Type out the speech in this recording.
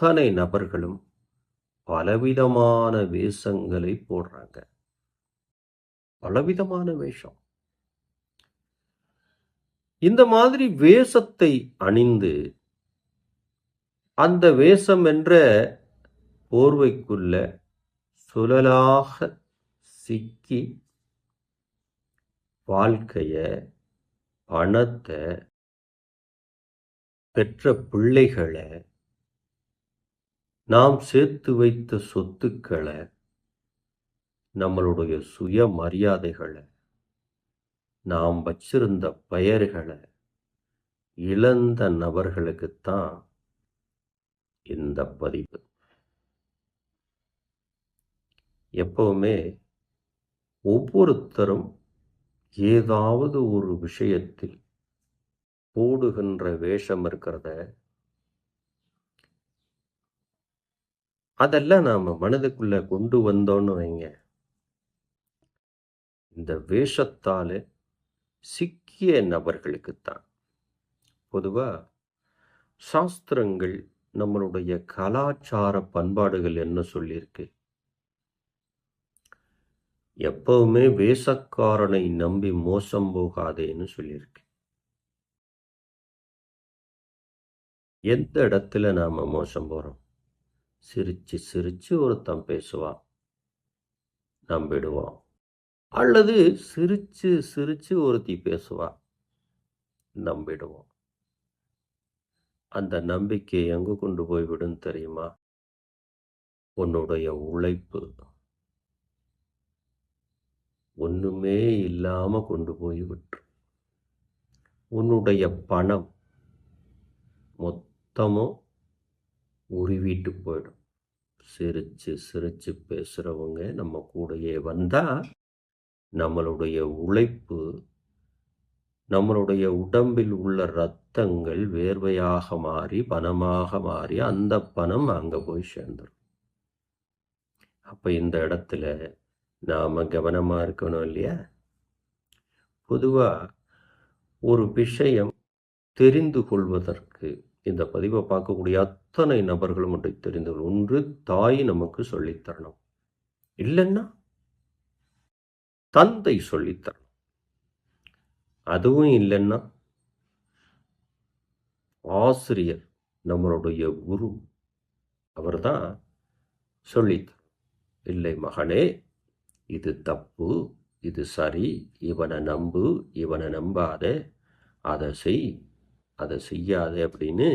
அத்தனை நபர்களும் பலவிதமான வேஷங்களை போடுறாங்க. பலவிதமான வேஷம். இந்த மாதிரி வேஷத்தை அணிந்து அந்த வேஷம் என்ற போர்வைக்குள்ள சுழலாக சிக்கி வாழ்க்கைய பணத்தை பெற்ற பிள்ளைகளை நாம் சேர்த்து வைத்த சொத்துக்களை நம்மளுடைய சுய மரியாதைகளை நாம் வச்சிருந்த பெயர்களை இழந்த நபர்களுக்குத்தான் இந்த பதிவு. எப்பவுமே ஒவ்வொருத்தரும் ஏதாவது ஒரு விஷயத்தில் போடுகின்ற வேஷம் இருக்கிறத அதெல்லாம் நாம் மனதுக்குள்ளே கொண்டு வந்தோன்னு வைங்க. இந்த வேஷத்தால் சிக்கிய நபர்களுக்குத்தான். பொதுவாக சாஸ்திரங்கள் நம்மளுடைய கலாச்சார பண்பாடுகள் என்ன சொல்லியிருக்கு? எப்பவுமே வேஷக்காரனை நம்பி மோசம் போகாதேன்னு சொல்லியிருக்கு. எந்த இடத்துல நாம் மோசம் போகிறோம் சிரிச்சு சிரிச்சு ஒருத்தன் பேசுவான். நம்பிடுவோம் அல்லது சிரிச்சு சிரிச்சு ஒருத்தி பேசுவா நம்பிடுவோம் அந்த நம்பிக்கை எங்க கொண்டு போய்விடும் தெரியுமா? உன்னுடைய உழைப்பு. ஒண்ணுமே இல்லாம கொண்டு போய் விட்டு உன்னுடைய பணம். மொத்தமும் உருவிட்டு போயிடும். சிரித்து சிரித்து பேசுகிறவங்க நம்ம கூடயே வந்தால் நம்மளுடைய உழைப்பு நம்மளுடைய உடம்பில் உள்ள ரத்தங்கள் வேர்வையாக மாறி பணமாக மாறி அந்த பணம் அங்கே போய் சேர்ந்துடும் அப்போ இந்த இடத்துல நாம் கவனமாக இருக்கணும் இல்லையா? பொதுவாக ஒரு விஷயம் தெரிந்து கொள்வதற்கு இந்த பதிவை பார்க்கக்கூடிய அத்தனை நபர்களும் ஒன்றை தெரிந்தவர்கள் ஒன்று தாய் நமக்கு சொல்லித் தரணும் இல்லைன்னா தந்தை சொல்லித் தரணும் அதுவும் இல்லைன்னா ஆசிரியர் நம்மளுடைய குரு அவர்தான் சொல்லித் தரணும். இல்லை மகனே இது தப்பு இது சரி இவனை நம்பு இவனை நம்பாத அதை செய். அதை செய்யாதே அப்படின்னு